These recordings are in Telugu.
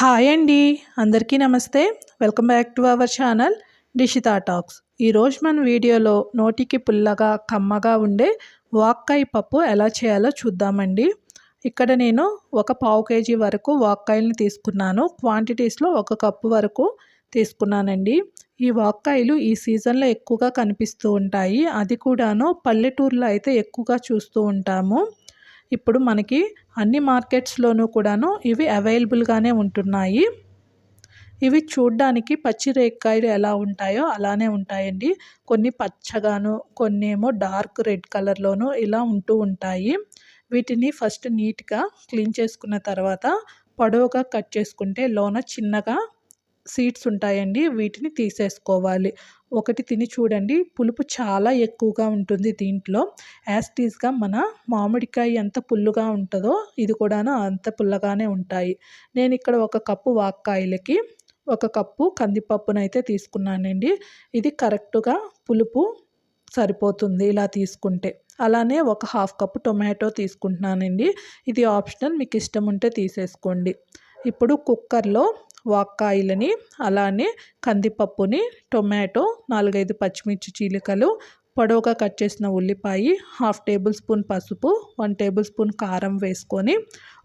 హాయ్ అండి. అందరికీ నమస్తే. Welcome back to our channel Dishita talks. ఈరోజు మన వీడియోలో నోటికి పుల్లగా కమ్మగా ఉండే వాక్కాయ పప్పు ఎలా చేయాలో చూద్దామండి. ఇక్కడ నేను ఒక పావు కేజీ వరకు వాక్కాయలను తీసుకున్నాను. క్వాంటిటీస్లో ఒక కప్పు వరకు తీసుకున్నానండి. ఈ వాక్కాయలు ఈ సీజన్లో ఎక్కువగా కనిపిస్తూ ఉంటాయి. అది కూడాను పల్లెటూరులో అయితే ఎక్కువగా చూస్తూ ఉంటాము. ఇప్పుడు మనకి అన్ని మార్కెట్స్లోనూ కూడాను ఇవి అవైలబుల్గానే ఉంటున్నాయి. ఇవి చూడ్డానికి పచ్చి రేక్కాయలు ఎలా ఉంటాయో అలానే ఉంటాయండి. కొన్ని పచ్చగాను కొన్ని ఏమో డార్క్ రెడ్ కలర్లోను ఇలా ఉంటూ ఉంటాయి. వీటిని ఫస్ట్ నీట్గా క్లీన్ చేసుకున్న తర్వాత పొడవుగా కట్ చేసుకుంటే లోన చిన్నగా సీడ్స్ ఉంటాయండి వీటిని తీసేసుకోవాలి. ఒకటి తిని చూడండి పులుపు చాలా ఎక్కువగా ఉంటుంది దీంట్లో. యాస్టీస్గా మన మామిడికాయ ఎంత పుల్లుగా ఉంటుందో ఇది కూడాను అంత పుల్లగానే ఉంటాయి. నేను ఇక్కడ ఒక కప్పు వాక్కాయలకి ఒక కప్పు కందిపప్పునైతే తీసుకున్నానండి. ఇది కరెక్ట్గా పులుపు సరిపోతుంది ఇలా తీసుకుంటే. అలానే ఒక హాఫ్ కప్పు టొమాటో తీసుకుంటున్నానండి. ఇది ఆప్షనల్ మీకు ఇష్టం ఉంటే తీసేసుకోండి. ఇప్పుడు కుక్కర్లో వాక్కాయలని అలానే కందిపప్పుని టొమాటో నాలుగైదు పచ్చిమిర్చి చీలికలు పొడవుగా కట్ చేసిన ఉల్లిపాయ హాఫ్ టేబుల్ స్పూన్ పసుపు వన్ టేబుల్ స్పూన్ కారం వేసుకొని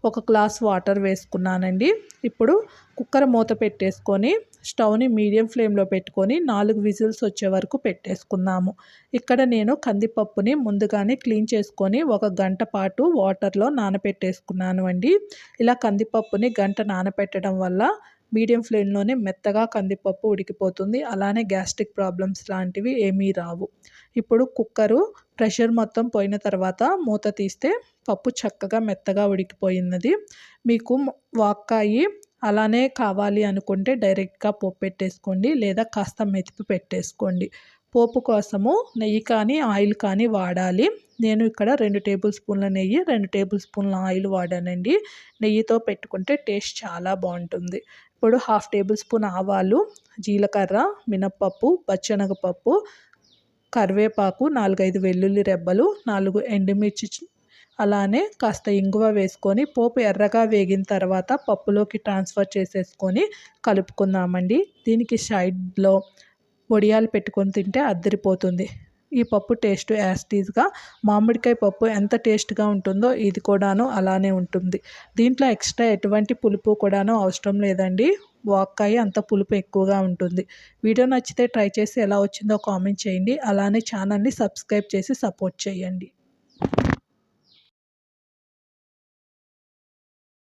ఒక గ్లాస్ వాటర్ వేసుకున్నానండి. ఇప్పుడు కుక్కర్ మూత పెట్టేసుకొని స్టవ్ని మీడియం ఫ్లేమ్లో పెట్టుకొని నాలుగు విజిల్స్ వచ్చే వరకు పెట్టేసుకుందాము. ఇక్కడ నేను కందిపప్పుని ముందుగానే క్లీన్ చేసుకొని ఒక గంట పాటు వాటర్లో నానపెట్టేసుకున్నాను అండి. ఇలా కందిపప్పుని గంట నానబెట్టడం వల్ల మీడియం ఫ్లేమ్లోనే మెత్తగా కందిపప్పు ఉడికిపోతుంది. అలానే గ్యాస్ట్రిక్ ప్రాబ్లమ్స్ లాంటివి ఏమీ రావు. ఇప్పుడు కుక్కరు ప్రెషర్ మొత్తం పోయిన తర్వాత మూత తీస్తే పప్పు చక్కగా మెత్తగా ఉడికిపోయినది. మీకు వాక్కాయి అలానే కావాలి అనుకుంటే డైరెక్ట్గా పోపు పెట్టేసుకోండి లేదా కాస్త మెతిపి పెట్టేసుకోండి. పోపు కోసము నెయ్యి కానీ ఆయిల్ కానీ వాడాలి. నేను ఇక్కడ రెండు టేబుల్ స్పూన్ల నెయ్యి రెండు టేబుల్ స్పూన్ల ఆయిల్ వాడానండి. నెయ్యితో పెట్టుకుంటే టేస్ట్ చాలా బాగుంటుంది. ఇప్పుడు హాఫ్ టేబుల్ స్పూన్ ఆవాలు జీలకర్ర మినప్పప్పు పచ్చనగపప్పు కరివేపాకు నాలుగైదు వెల్లుల్లి రెబ్బలు నాలుగు ఎండుమిర్చి అలానే కాస్త ఇంగువ వేసుకొని పోపు ఎర్రగా వేగిన తర్వాత పప్పులోకి ట్రాన్స్ఫర్ చేసేసుకొని కలుపుకుందామండి. దీనికి సైడ్లో వడియాలు పెట్టుకొని తింటే అద్దరిపోతుంది. ఈ పప్పు టేస్ట్ యాస్టీజ్గా మామిడికాయ పప్పు ఎంత టేస్ట్గా ఉంటుందో ఇది కూడాను అలానే ఉంటుంది. దీంట్లో ఎక్స్ట్రా ఎటువంటి పులుపు కూడాను అవసరం లేదండి. వాక్కాయ అంత పులుపు ఎక్కువగా ఉంటుంది. వీడియో నచ్చితే ట్రై చేసి ఎలా వచ్చిందో కామెంట్ చేయండి. అలానే ఛానల్ని సబ్స్క్రైబ్ చేసి సపోర్ట్ చేయండి.